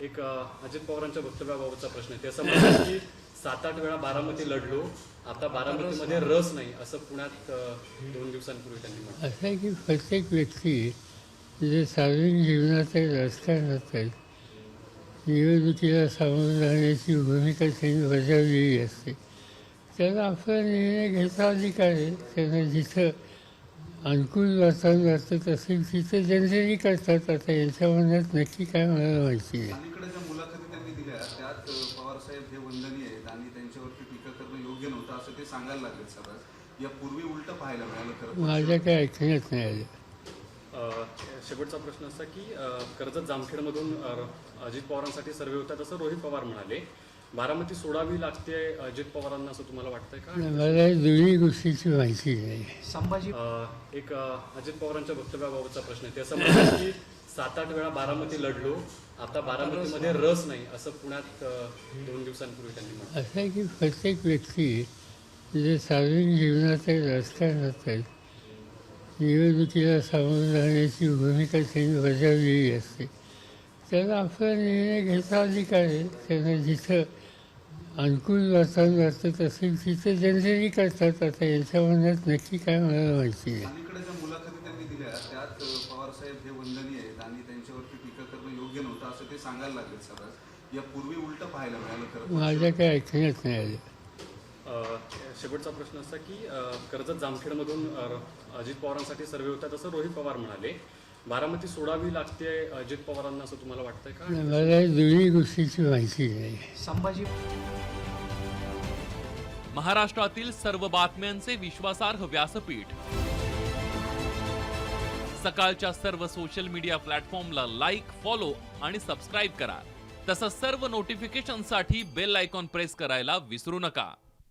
एक अजित पवारांच्या वक्तव्याबाबतचा प्रश्न आहे. ते असं म्हणतात की सात आठ वेळा बारामती लढलो आता बारामतीमध्ये रस नाही असं पुण्यात दोन दिवसांपूर्वी त्यांनी म्हटलं. असं आहे की प्रत्येक व्यक्ती जे सार्वजनिक जीवनाचे राजकारण असेल निवडणुकीला सामोरं जाण्याची भूमिका त्यांनी बजावलेली असते. त्याला आपला निर्णय घ्यायचा अधिकार आहे त्यांना जिथं अनुकूल वातावरण वाटत असेल तिथं जनतेने करतात. आता यांच्या मनात नक्की काय मला माहिती नाही अलीकडे ज्या मुलाखती त्यांनी दिल्या त्यात अ, पवारसाहेब हे वंदनीय आहेत आणि त्यांच्यावरती टीका करणं योग्य नव्हतं असं ते सांगायला लागलेत सगळं. यापूर्वी उलट पाहायला मिळालं खरं माझ्या काही ऐकण्यात नाही आलं. अ, शेवटचा प्रश्न असा की कर्जत जामखेडमधून अजित पवारांसाठी सर्वे होतात असं रोहित पवार म्हणाले. बारामती सोडावी लागते अजित पवारांना असं तुम्हाला वाटतंय का? मला दोन्ही गोष्टीची माहिती नाही संभाजी अ, एक अ, अजित पवारांच्या वक्तव्याबाबतचा प्रश्न आहे. ते असं म्हणतात की सात आठ वेळा बारामती लढलो आता बारामतीमध्ये रस नाही असं पुण्यात अ, दोन दिवसांपूर्वी त्यांनी म्हटलं. असं आहे की प्रत्येक व्यक्ती जे सार्वजनिक जीवनाचे राजकारण असेल निवडणुकीला सामोरं जाण्याची भूमिका त्यांनी बजावलेली असते. त्याला आपला निर्णय घ्यायचा अधिकार आहे त्यांना जिथं अनुकूल वातावरण वाटत असेल तिथं जनतेने करतात. आता यांच्या मनात नक्की काय मला माहिती नाही. अलीकडे ज्या मुलाखती त्यांनी दिल्या त्यात अ, पवारसाहेब हे वंदनीय आहेत आणि त्यांच्यावरती टीका करणं योग्य नव्हतं असं ते सांगायला यापूर्वी उलट पाहायला मिळालं खरं माझ्या काही ऐकण्यात नाही आलं. अ, शेवटचा प्रश्न असा की कर्जत जामखेडमधून अजित पवारांसाठी सर्वे होतात असं रोहित पवार म्हणाले. बारामती सोडावी लागते अजित पवारांना असं तुम्हाला वाटतंय का? मला दोन्ही गोष्टीची माहिती नाही. संभाजी महाराष्ट्रातील सर्व बातम्यांचे विश्वासार्ह व्यासपीठ. सकाळच्या सर्व सोशल मीडिया प्लॅटफॉर्मला लाईक फॉलो आणि सबस्क्राईब करा. तसंच सर्व नोटिफिकेशनसाठी बेल आयकॉन प्रेस करायला विसरू नका.